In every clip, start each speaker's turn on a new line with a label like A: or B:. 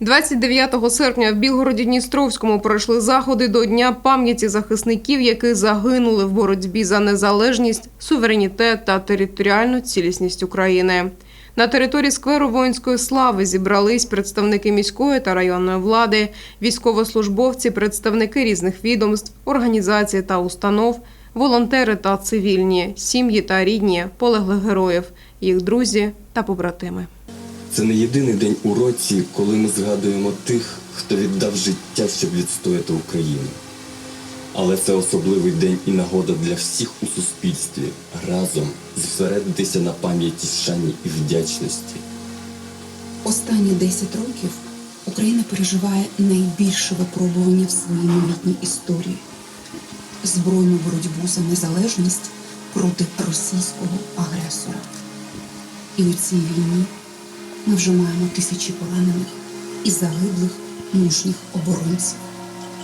A: 29 серпня в Білгороді-Дністровському пройшли заходи до Дня пам'яті захисників, які загинули в боротьбі за незалежність, суверенітет та територіальну цілісність України. На території скверу воїнської слави зібрались представники міської та районної влади, військовослужбовці, представники різних відомств, організацій та установ, волонтери та цивільні, сім'ї та рідні полеглих героїв, їх друзі та побратими.
B: Це не єдиний день у році, коли ми згадуємо тих, хто віддав життя, щоб відстояти Україну. Але це особливий день і нагода для всіх у суспільстві разом зосередитися на пам'яті шані і вдячності.
C: Останні 10 років Україна переживає найбільше випробування в своїй новітній історії збройну боротьбу за незалежність проти російського агресора. І у цій війні ми вже маємо тисячі поранених і загиблих мужніх оборонців.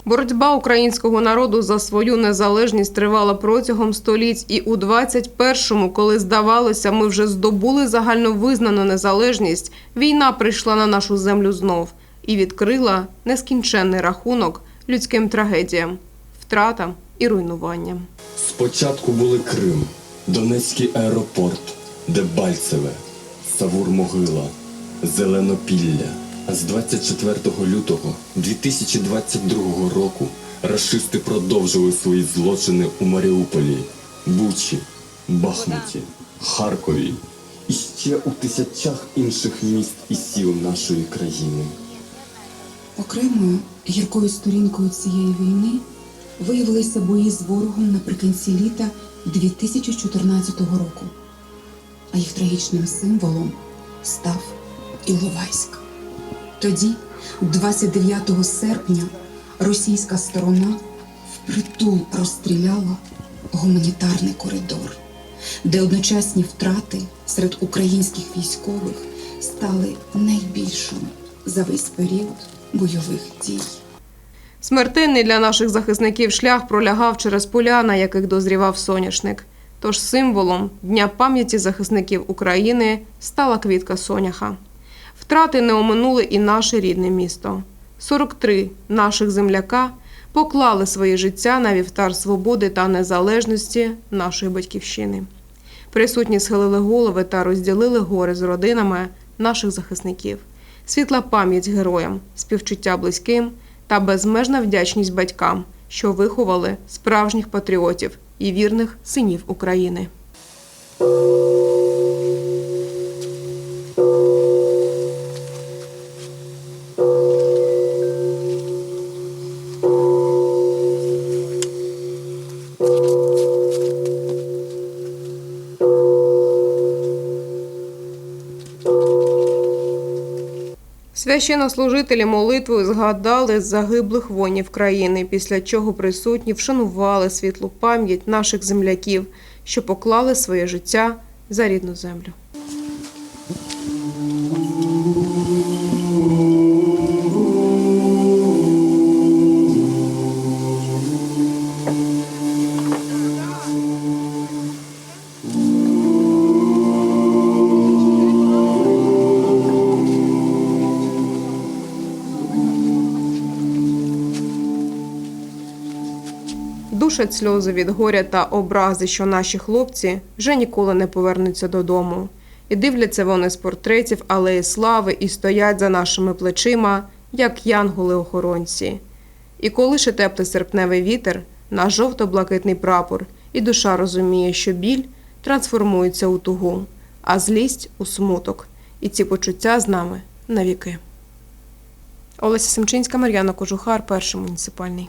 A: Боротьба українського народу за свою незалежність тривала протягом століть, і у 21-му, коли здавалося, ми вже здобули загальновизнану незалежність, війна прийшла на нашу землю знов і відкрила нескінченний рахунок людським трагедіям, втратам і руйнуванням.
B: Спочатку були Крим, Донецький аеропорт, Дебальцеве, Савур-Могила, Зеленопілля. З 24 лютого 2022 року рашисти продовжили свої злочини у Маріуполі, Бучі, Бахмуті, Харкові і ще у тисячах інших міст і сіл нашої країни.
C: Окремою гіркою сторінкою цієї війни виявилися бої з ворогом наприкінці літа 2014 року, а їх трагічним символом став Іловайськ. Тоді, 29 серпня, російська сторона впритул розстріляла гуманітарний коридор, де одночасні втрати серед українських військових стали найбільшими за весь період бойових дій.
A: Смертельний для наших захисників шлях пролягав через поля, на яких дозрівав соняшник. Тож символом Дня пам'яті захисників України стала квітка соняха. Втрати не оминули і наше рідне місто. 43 наших земляка поклали своє життя на вівтар свободи та незалежності нашої батьківщини. Присутні схилили голови та розділили гори з родинами наших захисників. Світла пам'ять героям, співчуття близьким та безмежна вдячність батькам, що виховали справжніх патріотів і вірних синів України. Священнослужителі молитвою згадали загиблих воїнів країни, після чого присутні вшанували світлу пам'ять наших земляків, що поклали своє життя за рідну землю. Душать сльози від горя та образи, що наші хлопці вже ніколи не повернуться додому. І дивляться вони з портретів алеї слави і стоять за нашими плечима, як янголи-охоронці. І колише теплий серпневий вітер на жовто-блакитний прапор, і душа розуміє, що біль трансформується у тугу, а злість у смуток. І ці почуття з нами навіки. Олеся Семчинська, Мар'яна Кожухар, перший муніципальний.